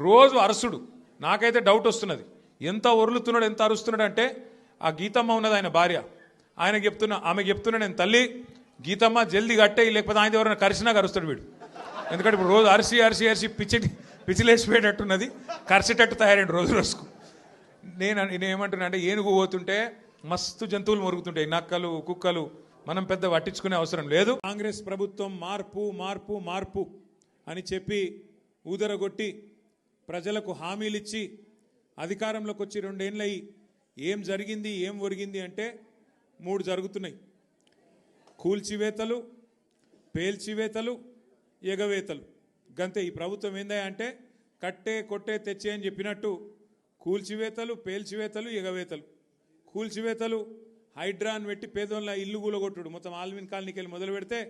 రోజు అరసుడు. నాకైతే డౌట్ వస్తున్నది. ఎంత ఒరులుతున్నాడు ఎంత అరుస్తున్నాడు అంటే ఆ గీతమ్మ ఉన్నది ఆయన భార్య. ఆయన చెప్తున్నా ఆమె చెప్తున్నా నేను తల్లి గీతమ్మ జల్దీ కట్టేయి లేకపోతే ఆయన ఎవరైనా కరిసినా కరుస్తాడు వీడు. ఎందుకంటే ఇప్పుడు రోజు అరిసి అరిసి అరిసి పిచ్చి పిచ్చిలేసిపోయేటట్టున్నది కరిసేటట్టు తయారైంది రోజు రోజుకు. నేను నేను ఏమంటున్నా అంటే ఏనుగు పోతుంటే మస్తు జంతువులు మొరుగుతుంటాయి. నక్కలు కుక్కలు మనం పెద్ద పట్టించుకునే అవసరం లేదు. కాంగ్రెస్ ప్రభుత్వం మార్పు మార్పు మార్పు అని చెప్పి ఊదరగొట్టి ప్రజలకు హామీలు ఇచ్చి అధికారంలోకి వచ్చి రెండేళ్ళయి ఏం జరిగింది ఏం ఒరిగింది అంటే మూడు జరుగుతున్నాయి. కూల్చివేతలు పేల్చివేతలు ఎగవేతలు. గంతే ఈ ప్రభుత్వం ఏందా అంటే కట్టే కొట్టే తెచ్చే అని చెప్పినట్టు కూల్చివేతలు పేల్చివేతలు ఎగవేతలు. కూల్చివేతలు హైడ్రాన్ పెట్టి పేదోళ్ళ ఇల్లు కూలగొట్టుడు. మొత్తం ఆల్మిన్ కాలనీకి వెళ్ళి మొదలు పెడితే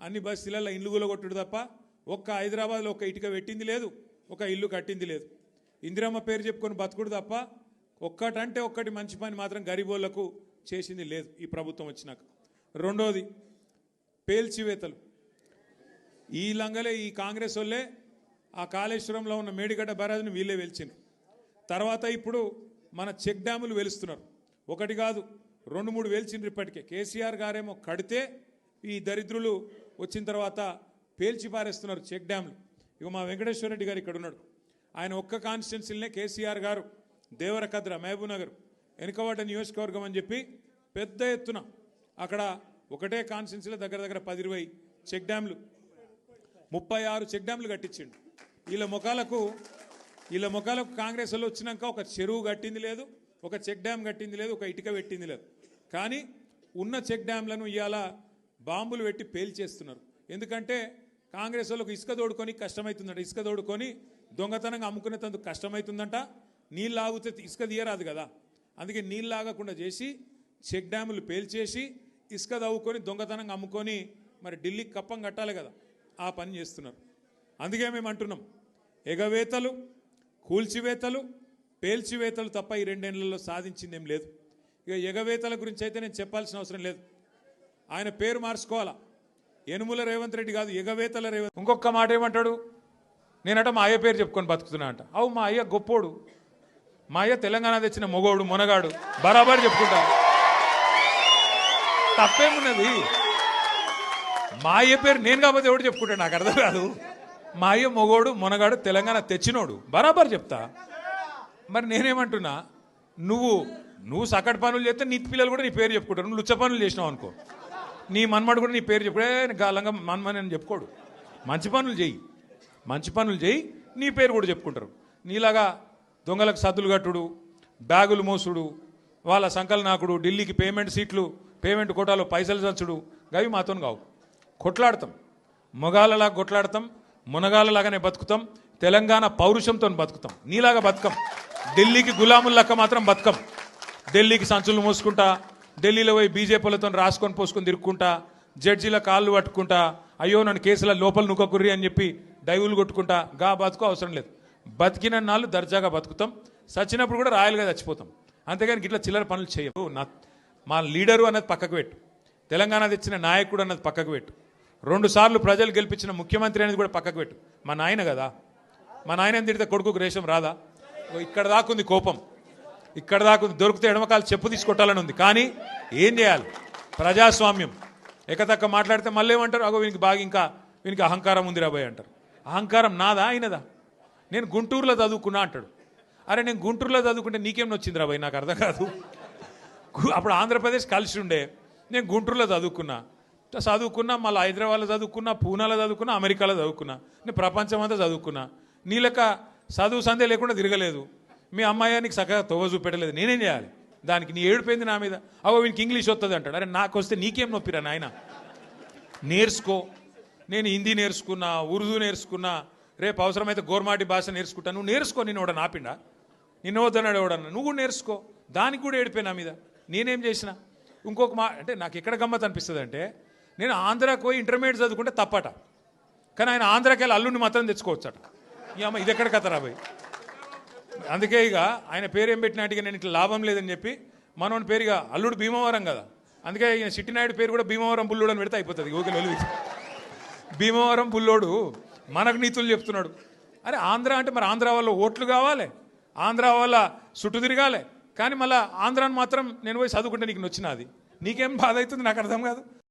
అన్ని బస్సులలో ఇల్లు కూలగొట్టుడు తప్ప ఒక్క హైదరాబాద్లో ఒక్క ఇటుక పెట్టింది లేదు. ఒక ఇల్లు కట్టింది లేదు. ఇందిరమ్మ పేరు చెప్పుకొని బతుకుడు తప్ప ఒక్కటంటే ఒక్కటి మంచి పని మాత్రం గరీబోళ్ళకు చేసింది లేదు ఈ ప్రభుత్వం వచ్చినాక. రెండోది పేల్చివేతలు. ఈ లంగలే ఈ కాంగ్రెస్ వాళ్ళే ఆ కాళేశ్వరంలో ఉన్న మేడిగడ్డ బ్యారాజ్ని వీళ్ళే వెలిచిండ్రు తర్వాత ఇప్పుడు మన చెక్ డ్యాములు వెలుస్తున్నారు ఒకటి కాదు రెండు మూడు వెలిచిండ్రు ఇప్పటికే. కేసీఆర్ గారేమో కడితే ఈ దరిద్రులు వచ్చిన తర్వాత పేల్చి పారేస్తున్నారు చెక్ డ్యాములు. ఇక మా వెంకటేశ్వర రెడ్డి గారు ఇక్కడ ఉన్నాడు ఆయన ఒక్క కాన్స్టిట్యున్సీలనే కేసీఆర్ గారు దేవరకద్ర మహబూబ్ నగర్ వెనుకవాడ నియోజకవర్గం అని చెప్పి పెద్ద ఎత్తున అక్కడ ఒకటే కాన్స్టిట్యున్సీలో దగ్గర దగ్గర పది ఇరవై చెక్ డ్యామ్లు ముప్పై ఆరు చెక్ డ్యామ్లు కట్టించిండు. వీళ్ళ ముఖాలకు వీళ్ళ ముఖాలకు కాంగ్రెస్ వాళ్ళు వచ్చినాక ఒక చెరువు కట్టింది లేదు ఒక చెక్ డ్యామ్ కట్టింది లేదు ఒక ఇటుక పెట్టింది లేదు. కానీ ఉన్న చెక్ డ్యామ్లను ఇవాళ బాంబులు పెట్టి పేల్చేస్తున్నారు. ఎందుకంటే కాంగ్రెస్ వాళ్ళకు ఇసుక తోడుకొని కష్టమవుతుందంట ఇసుక తోడుకొని దొంగతనంగా అమ్ముకునేందుకు కష్టమవుతుందంట నీళ్ళు ఆగితే ఇసుక తీయరాదు కదా. అందుకే నీళ్ళు ఆగకుండా చేసి చెక్ డ్యాములు పేల్చేసి ఇసుక తవ్వుకొని దొంగతనంగా అమ్ముకొని మరి ఢిల్లీకి కప్పం కట్టాలి కదా. ఆ పని చేస్తున్నారు. అందుకే మేము అంటున్నాం. ఎగవేతలు కూల్చివేతలు పేల్చివేతలు తప్ప ఈ రెండేళ్ళలో సాధించిందేం లేదు. ఇక ఎగవేతల గురించి అయితే నేను చెప్పాల్సిన అవసరం లేదు. ఆయన పేరు మార్చుకోవాలా? యనుముల రేవంత్ రెడ్డి కాదు ఎగవేతల రేవంత్ ఇంకొక మాట ఏమంటాడు? నేనట మా అయ్య పేరు చెప్పుకొని బతుకుతున్నా అంట. అవు మా అయ్య గొప్పోడు. మా అయ్య తెలంగాణ తెచ్చిన మొగోడు మునగాడు. బరాబర్ చెప్పుకుంటా. తప్పేమున్నది మా అయ్య పేరు నేను కాకపోతే ఎవడు చెప్పుకుంటాడు? నాకు అర్థం కాదు. మా అయ్య మొగోడు మునగాడు తెలంగాణ తెచ్చినోడు. బరాబర్ చెప్తా. మరి నేనేమంటున్నా? నువ్వు నువ్వు సకట్ పనులు చేస్తే నీ పిల్లలు కూడా నీ పేరు చెప్పుకుంటారు. నువ్వు లుచ్చ పనులు చేసినావు అనుకో. నీ మన్మడు కూడా నీ పేరు చెప్పుడే గాలంగా మన్మని అని చెప్పుకోడు. మంచి పనులు చెయ్యి మంచి పనులు చేయి నీ పేరు కూడా చెప్పుకుంటారు. నీలాగా దొంగలకు సద్దులు కట్టుడు బ్యాగులు మోసుడు వాళ్ళ సంకలనాకుడు ఢిల్లీకి పేమెంట్ సీట్లు పేమెంట్ కోటాలో పైసలు చచ్చుడు గవి మాతో కావు. కొట్లాడతాం. మొగాలలా కొట్లాడతాం మునగాలలాగానే బతుకుతాం తెలంగాణ పౌరుషంతో బతుకుతాం. నీలాగా బతుకం. ఢిల్లీకి గులాముల్లక్క మాత్రం బతుకం. ఢిల్లీకి సంచులు మోసుకుంటా ఢిల్లీలో పోయి బీజేపీలతో రాసుకొని పోసుకొని తిరుక్కుంటా జడ్జీల కాళ్ళు పట్టుకుంటా అయ్యో నన్ను కేసుల లోపల నుక్కకుర్రి అని చెప్పి డైవులు కొట్టుకుంటా గా బతుకు అవసరం లేదు. బతికిన నాళ్ళు దర్జాగా బతుకుతాం. చచ్చినప్పుడు కూడా రాయలుగా చచ్చిపోతాం. అంతేగాని ఇట్లా చిల్లర పనులు చేయవు. నా మా లీడరు అన్నది పక్కకు పెట్టు. తెలంగాణ తెచ్చిన నాయకుడు అన్నది పక్కకు పెట్టు. రెండుసార్లు ప్రజలు గెలిపించిన ముఖ్యమంత్రి అనేది కూడా పక్కకు పెట్టు. మా నాయన కదా. మా నాయన తిడితే కొడుకు రేషం రాదా? ఓ ఇక్కడ దాకుంది కోపం. ఇక్కడ దాకా దొరికితే ఎడమకాలు చెప్పు తీసుకొట్టాలని ఉంది. కానీ ఏం చేయాలి? ప్రజాస్వామ్యం. ఎకతక్క మాట్లాడితే మళ్ళీ ఏమంటారు? అగో వీనికి బాగా ఇంకా వీనికి అహంకారం ఉంది రాబోయ్ అంటారు. అహంకారం నాదా అయినదా నేను గుంటూరులో చదువుకున్నా అంటాడు. అరే నేను గుంటూరులో చదువుకుంటే నీకేం నొచ్చింది రాబోయ్? నాకు అర్థం కాదు. అప్పుడు ఆంధ్రప్రదేశ్ కలిసి ఉండే. నేను గుంటూరులో చదువుకున్నా. చదువుకున్నా మళ్ళీ హైదరాబాద్లో చదువుకున్నా పూనాలో చదువుకున్నా అమెరికాలో చదువుకున్నా. నేను ప్రపంచం అంతా చదువుకున్నా. నీ లెక్క చదువు సందే లేకుండా తిరగలేదు. మీ అమ్మాయి నీకు సగ తొవ్వ చూపెట్టలేదు. నేనేం చేయాలి? దానికి నీ ఏడిపోయింది నా మీద? అవో వీనికి ఇంగ్లీష్ వస్తుంది అంటాడు. అరే నాకు వస్తే నీకేం నొప్పిరా నాయన? నేర్చుకో. నేను హిందీ నేర్చుకున్నా ఉర్దూ నేర్చుకున్నా రేపు అవసరమైతే గోర్మాటి భాష నేర్చుకుంటా. నువ్వు నేర్చుకో నేను ఎవడ నాపిండా నిన్న వద్దన్నాడు ఎవడన్నా? నువ్వు కూడా నేర్చుకో. దానికి కూడా ఏడిపోయి నా మీద. నేనేం చేసిన? ఇంకొక మా అంటే నాకు ఎక్కడ గమ్మత్ అనిపిస్తుంది అంటే నేను ఆంధ్రాకి పోయి ఇంటర్మీడియట్ చదువుకుంటే తప్పట. కానీ ఆయన ఆంధ్రాకి వెళ్ళి అల్లుని మాత్రం తెచ్చుకోవచ్చట. ఈ అమ్మ ఇది ఎక్కడ కథ రాబోయ్ అందుకే ఇక ఆయన పేరు ఏం పెట్టినట్టుగా నేను ఇట్లా లాభం లేదని చెప్పి మనోని పేరుగా అల్లుడు భీమవరం కదా. అందుకే ఈయన సిట్టినాయుడు పేరు కూడా భీమవరం బుల్లుడు అని పెడితే అయిపోతుంది. ఓకే లొలి భీమవరం బుల్లోడు మనకు నీతులు చెప్తున్నాడు. అరే ఆంధ్ర అంటే మరి ఆంధ్ర వల్ల ఓట్లు కావాలి. ఆంధ్ర వల్ల చుట్టు తిరగాలి. కానీ మళ్ళీ ఆంధ్రాని మాత్రం నేను పోయి చదువుకుంటే నీకు నొచ్చినది నీకేం బాధ అవుతుంది? నాకు అర్థం కాదు.